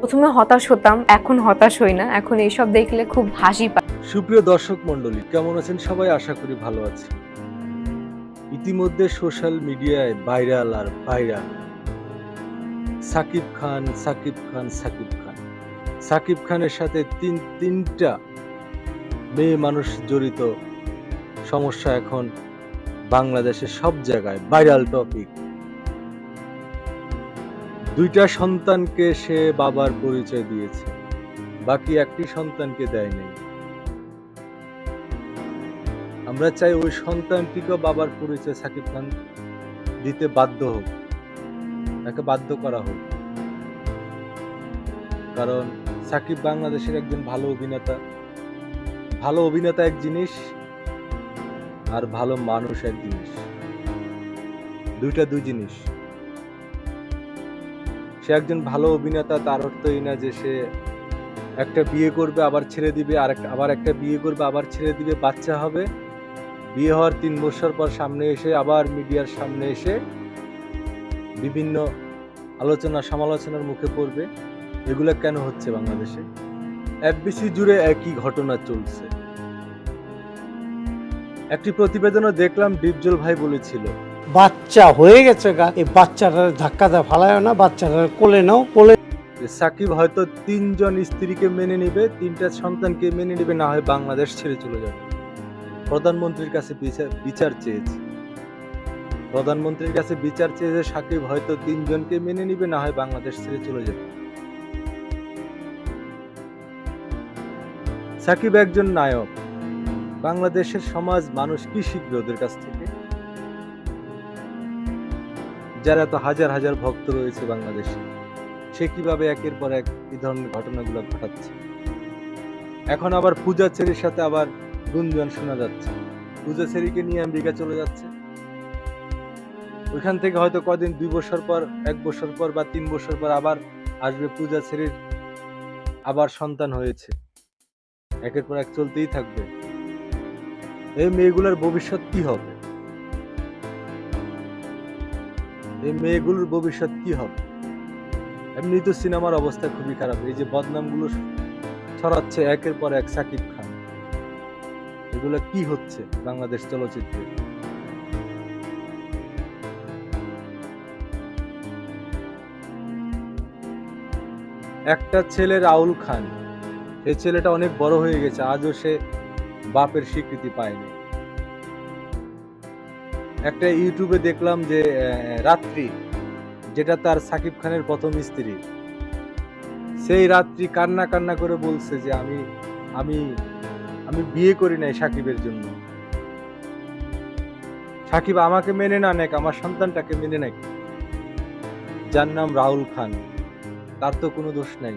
প্রথমে হতাশ হতাম, এখন হতাশ হই না। এখন এইসব দেখলে খুব হাসি পায় সুপ্রিয় দর্শক মণ্ডলী, কেমন আছেন সবাই? আশা করি ভালো আছে। ইতিমধ্যে সোশ্যাল মিডিয়ায় ভাইরাল আর ভাইরাল। সাকিব খান সাকিব খান সাকিব খান। সাকিব খানের সাথে তিন, তিনটা মেয়ে মানুষ জড়িত। সমস্যা এখন বাংলাদেশের সব জায়গায়। ভাইরাল টপিক দুইটা সন্তানকে সে বাবার পরিচয় দিয়েছে। বাকি একটি সন্তানকে দেয় নাই আমরা চাই ওই সন্তানটিকে বাবার পরিচয় সাকিব খান দিতে বাধ্য হোক। তাকে বাধ্য করা হোক। কারণ সাকিব বাংলাদেশের একজন ভালো অভিনেতা। ভালো অভিনেতা এক জিনিস আর ভালো মানুষ এক জিনিস। দুইটা দুই জিনিস। সে একজন ভালো অভিনেতা, তার অর্থ এই না যে সে একটা বিয়ে করবে, আবার ছেড়ে দিবে, আর একটা আবার একটা বিয়ে করবে, আবার ছেড়ে দিবে, বাচ্চা হবে। বিয়ে হওয়ার তিন বছর পর সামনে এসে আবার মিডিয়ার সামনে এসে বিভিন্ন আলোচনা, সমালোচনার মুখে পড়বে। এগুলো কেন হচ্ছে বাংলাদেশে? এফবিসি জুড়ে একই ঘটনা চলছে। একটি প্রতিবেদনও দেখলাম, ডিপজল ভাই বলেছিল বাচ্চা হয়ে গেছে গা। এই বাচ্চাটা ধাক্কা ফালায় না বাচ্চাটা কোলে নাও, কোলে সাকিব হয়তো তিনজন স্ত্রীকে মেনে নিবে, তিনটা সন্তানকে মেনে নিবে, না হয় বাংলাদেশ ছেড়ে চলে যাবে। প্রধানমন্ত্রীর কাছে বিচার বিচার চেয়েছে। প্রধানমন্ত্রীর কাছে বিচার চেয়েছে সাকিব হয়তো তিনজনকে মেনে নিবে, না হয় বাংলাদেশ ছেড়ে চলে যাবে। সাকিব একজন নায়ক। বাংলাদেশের সমাজ মানুষ কি শিখবে ওদের কাছ থেকে? যারা তো হাজার হাজার ভক্ত রয়েছে বাংলাদেশে, সে কীভাবে একের পর এক এই ধরনের ঘটনাগুলো ঘটাচ্ছে? এখন আবার পূজা চেরির সাথে আবার গুঞ্জন শোনা যাচ্ছে। পূজা চেরিকে নিয়ে আমেরিকা চলে যাচ্ছে। ওইখান থেকে হয়তো কদিন, দুই বছর পর, এক বছর পর বা তিন বছর পর আবার আসবে পূজা চেরির আবার সন্তান হয়েছে। একের পর এক চলতেই থাকবে। এই মেয়েগুলোর ভবিষ্যৎ কি হবে? এই মেয়েগুলোর ভবিষ্যৎ কি হবে? এমনি তো সিনেমার অবস্থা খুবই খারাপ। এই যে বদনামগুলো ছড়াচ্ছে একের পর এক সাকিব খান। এগুলো কি হচ্ছে বাংলাদেশ চলচ্চিত্রে? একটা ছেলে রাহুল খান। সেই ছেলেটা অনেক বড় হয়ে গেছে। আজও সে বাপের স্বীকৃতি পায়নি। একটা ইউটিউবে দেখলাম যে রাত্রি, যেটা তার সাকিব খানের প্রথম স্ত্রী। সেই রাত্রি কান্না কান্না করে বলছে যে, আমি আমি আমি বিয়ে করি নাই সাকিবের জন্য। সাকিব আমাকে মেনে না নেক, আমার সন্তানটাকে মেনে নেক। যার নাম রাহুল খান। তার তো কোনো দোষ নাই।